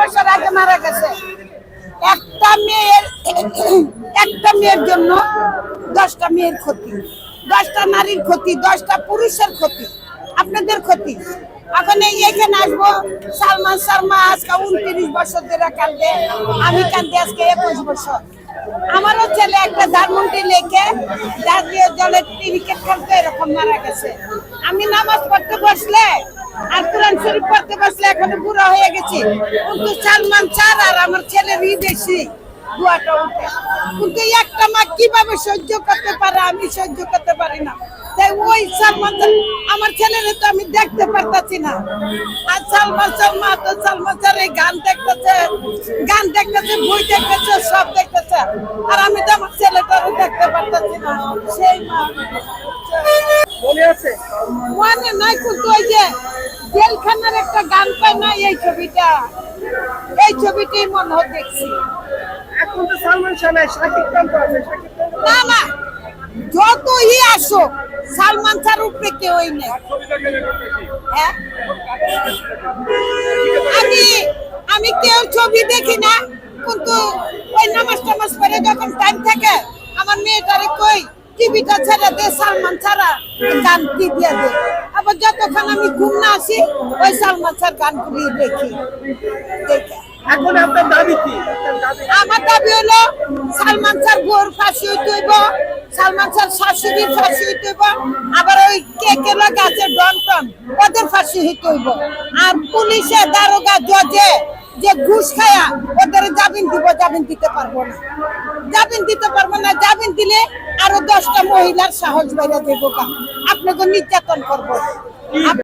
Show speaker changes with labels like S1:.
S1: বছর আগে মারা গেছে। একটা মেয়ের একটা মেয়ের জন্য দশটা মেয়ের ক্ষতি, দশটা নারীর ক্ষতি, দশটা পুরুষের ক্ষতি, আপনাদের ক্ষতি। এখন এই এখানে আসব, সালমান শর্মা আজকে উনত্রিশ বছর ধরে কান্দে আমি কান্দে আজকে একুশ বছর। আমারও ছেলে একটা ধানমন্ডি লেখে, জাতীয় দলের ক্রিকেট খেলতে এরকম মারা গেছে। আমি নামাজ পড়তে বসলে আর কোরআন শরীফ পড়তে বসলে এখন বুড়ো হয়ে গেছি। কিন্তু সালমান স্যার আর আমার ছেলের বেশি দুয়াটা কিন্তু একটা মা কীভাবে সহ্য করতে পারে আমি সহ্য করতে পারি না। তাই ওই সালমান আমার ছেলের তো আমি দেখতে পারতাছি না। আর সালমান সালমা তো সালমান স্যার এই গান দেখতেছে গান দেখতেছে, বই দেখতেছে, সব দেখতেছে। আর আমি তো আমার ছেলেটারও দেখতে পারতাছি না। সেই মা।
S2: মনে আছে?
S1: মনে নাই কিন্তু ওই যে জেলখানার একটা গান পায় না এই ছবিটা? এই ছবিটাই মনে হয় দেখছি।
S2: এখন তো সালমান শাহ নাই শাকিব খান তো আছে শাকিব খান
S1: না না যতই আসো সালমান স্যার উপরে কেউই নেই। হ্যাঁ? আমি আমি কেউ ছবি দেখি না কিন্তু ওই নামাজ টামাজ পরে যখন টাইম থাকে আমার মেয়েটারে কই? টিভিটা ছেড়ে দে সালমান ছাড়া গান কি দিয়ে দে। আবার যতক্ষণ আমি ঘুম না আসি ওই সালমান স্যার গানগুলি দেখি। দেখে।
S2: এখন আপনার দাবি কি?
S1: আমার দাবি হলো সালমান স্যার ফাঁসি হইতে হইব সালমান স্যার শাশুড়ির ফাঁসি আবার ওই কে কে লোক আছে ডন ওদের ফাঁসি আর পুলিশে দারোগা জজে যে ঘুষ খায়া ওদের জামিন দিব, জামিন দিতে পারব না। জামিন দিতে পারব না, জামিন দিলে আরও দশটা মহিলার সাহস বাইরে দেবো আপনাকে নির্যাতন করব।